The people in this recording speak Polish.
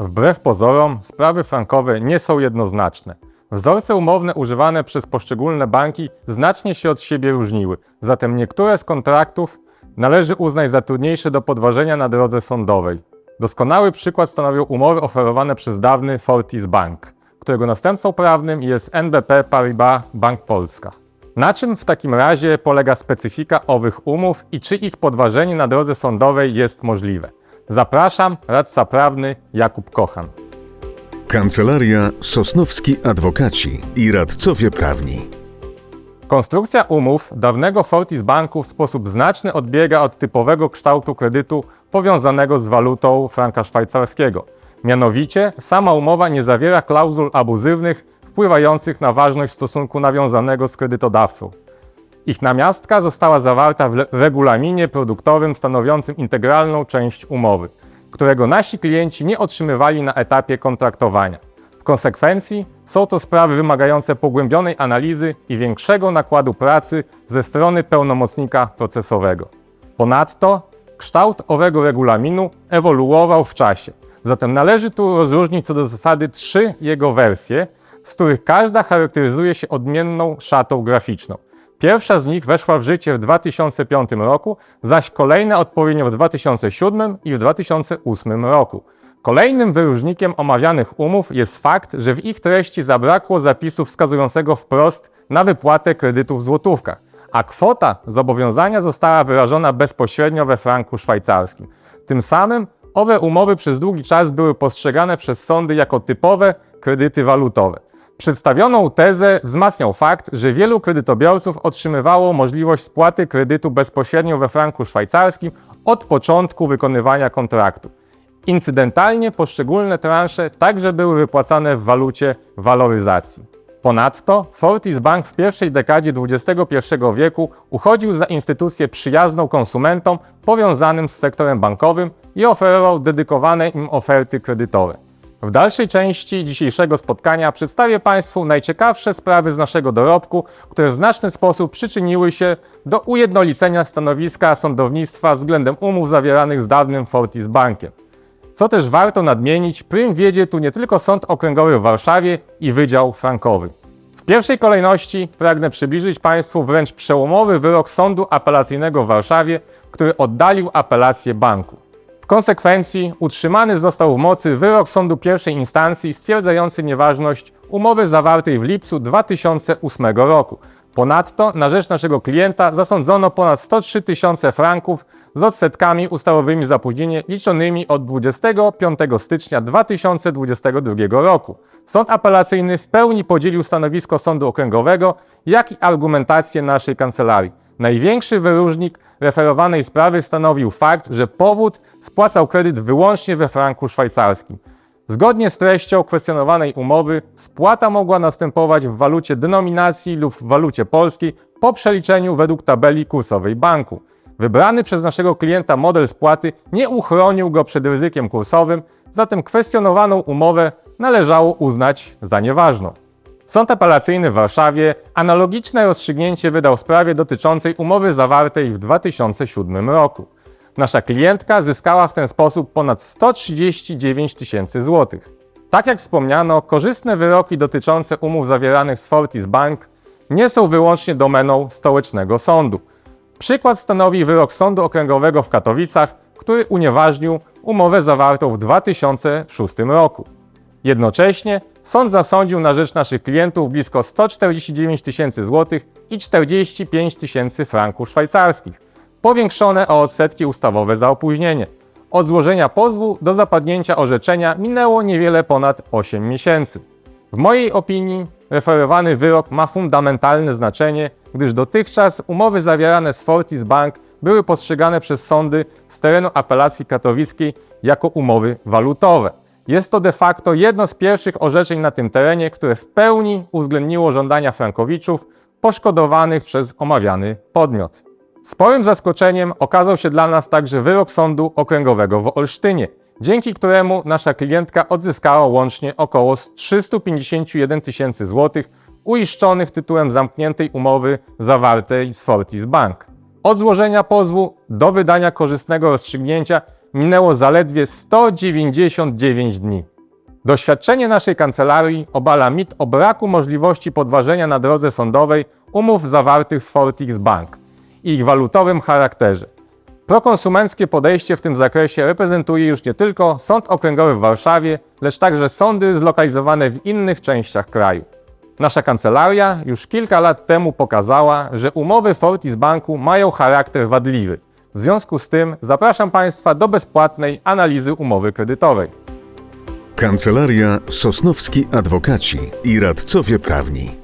Wbrew pozorom, sprawy frankowe nie są jednoznaczne. Wzorce umowne używane przez poszczególne banki znacznie się od siebie różniły, zatem niektóre z kontraktów należy uznać za trudniejsze do podważenia na drodze sądowej. Doskonały przykład stanowią umowy oferowane przez dawny Fortis Bank, którego następcą prawnym jest NBP Paribas Bank Polska. Na czym w takim razie polega specyfika owych umów i czy ich podważenie na drodze sądowej jest możliwe? Zapraszam, radca prawny Jakub Kochan. Kancelaria Sosnowski Adwokaci i radcowie prawni. Konstrukcja umów dawnego Fortis Banku w sposób znaczny odbiega od typowego kształtu kredytu powiązanego z walutą franka szwajcarskiego. Mianowicie, sama umowa nie zawiera klauzul abuzywnych wpływających na ważność stosunku nawiązanego z kredytodawcą. Ich namiastka została zawarta w regulaminie produktowym stanowiącym integralną część umowy, którego nasi klienci nie otrzymywali na etapie kontraktowania. W konsekwencji są to sprawy wymagające pogłębionej analizy i większego nakładu pracy ze strony pełnomocnika procesowego. Ponadto kształt owego regulaminu ewoluował w czasie, zatem należy tu rozróżnić co do zasady trzy jego wersje, z których każda charakteryzuje się odmienną szatą graficzną. Pierwsza z nich weszła w życie w 2005 roku, zaś kolejne odpowiednio w 2007 i w 2008 roku. Kolejnym wyróżnikiem omawianych umów jest fakt, że w ich treści zabrakło zapisu wskazującego wprost na wypłatę kredytu w złotówkach, a kwota zobowiązania została wyrażona bezpośrednio we franku szwajcarskim. Tym samym owe umowy przez długi czas były postrzegane przez sądy jako typowe kredyty walutowe. Przedstawioną tezę wzmacniał fakt, że wielu kredytobiorców otrzymywało możliwość spłaty kredytu bezpośrednio we franku szwajcarskim od początku wykonywania kontraktu. Incydentalnie poszczególne transze także były wypłacane w walucie waloryzacji. Ponadto Fortis Bank w pierwszej dekadzie XXI wieku uchodził za instytucję przyjazną konsumentom powiązanym z sektorem bankowym i oferował dedykowane im oferty kredytowe. W dalszej części dzisiejszego spotkania przedstawię Państwu najciekawsze sprawy z naszego dorobku, które w znaczny sposób przyczyniły się do ujednolicenia stanowiska sądownictwa względem umów zawieranych z dawnym Fortis Bankiem. Co też warto nadmienić, prym wiedzie tu nie tylko Sąd Okręgowy w Warszawie i Wydział Frankowy. W pierwszej kolejności pragnę przybliżyć Państwu wręcz przełomowy wyrok Sądu Apelacyjnego w Warszawie, który oddalił apelację banku. Konsekwencji utrzymany został w mocy wyrok sądu pierwszej instancji stwierdzający nieważność umowy zawartej w lipcu 2008 roku. Ponadto na rzecz naszego klienta zasądzono ponad 103 tysiące franków z odsetkami ustawowymi za opóźnienie liczonymi od 25 stycznia 2022 roku. Sąd apelacyjny w pełni podzielił stanowisko sądu okręgowego, jak i argumentację naszej kancelarii. Największy wyróżnik referowanej sprawy stanowił fakt, że powód spłacał kredyt wyłącznie we franku szwajcarskim. Zgodnie z treścią kwestionowanej umowy, spłata mogła następować w walucie denominacji lub w walucie polskiej po przeliczeniu według tabeli kursowej banku. Wybrany przez naszego klienta model spłaty nie uchronił go przed ryzykiem kursowym, zatem kwestionowaną umowę należało uznać za nieważną. Sąd apelacyjny w Warszawie analogiczne rozstrzygnięcie wydał w sprawie dotyczącej umowy zawartej w 2007 roku. Nasza klientka zyskała w ten sposób ponad 139 tysięcy złotych. Tak jak wspomniano, korzystne wyroki dotyczące umów zawieranych z Fortis Bank nie są wyłącznie domeną stołecznego sądu. Przykład stanowi wyrok Sądu Okręgowego w Katowicach, który unieważnił umowę zawartą w 2006 roku. Jednocześnie sąd zasądził na rzecz naszych klientów blisko 149 tysięcy złotych i 45 tysięcy franków szwajcarskich, powiększone o odsetki ustawowe za opóźnienie. Od złożenia pozwu do zapadnięcia orzeczenia minęło niewiele ponad 8 miesięcy. W mojej opinii referowany wyrok ma fundamentalne znaczenie, gdyż dotychczas umowy zawierane z Fortis Bank były postrzegane przez sądy z terenu apelacji katowickiej jako umowy walutowe. Jest to de facto jedno z pierwszych orzeczeń na tym terenie, które w pełni uwzględniło żądania frankowiczów poszkodowanych przez omawiany podmiot. Sporym zaskoczeniem okazał się dla nas także wyrok Sądu Okręgowego w Olsztynie, dzięki któremu nasza klientka odzyskała łącznie około 351 tysięcy złotych uiszczonych tytułem zamkniętej umowy zawartej z Fortis Bank. Od złożenia pozwu do wydania korzystnego rozstrzygnięcia minęło zaledwie 199 dni. Doświadczenie naszej kancelarii obala mit o braku możliwości podważenia na drodze sądowej umów zawartych z Fortix Bank i ich walutowym charakterze. Prokonsumenckie podejście w tym zakresie reprezentuje już nie tylko Sąd Okręgowy w Warszawie, lecz także sądy zlokalizowane w innych częściach kraju. Nasza kancelaria już kilka lat temu pokazała, że umowy Fortis Banku mają charakter wadliwy. W związku z tym zapraszam Państwa do bezpłatnej analizy umowy kredytowej. Kancelaria Sosnowski Adwokaci i Radcowie Prawni.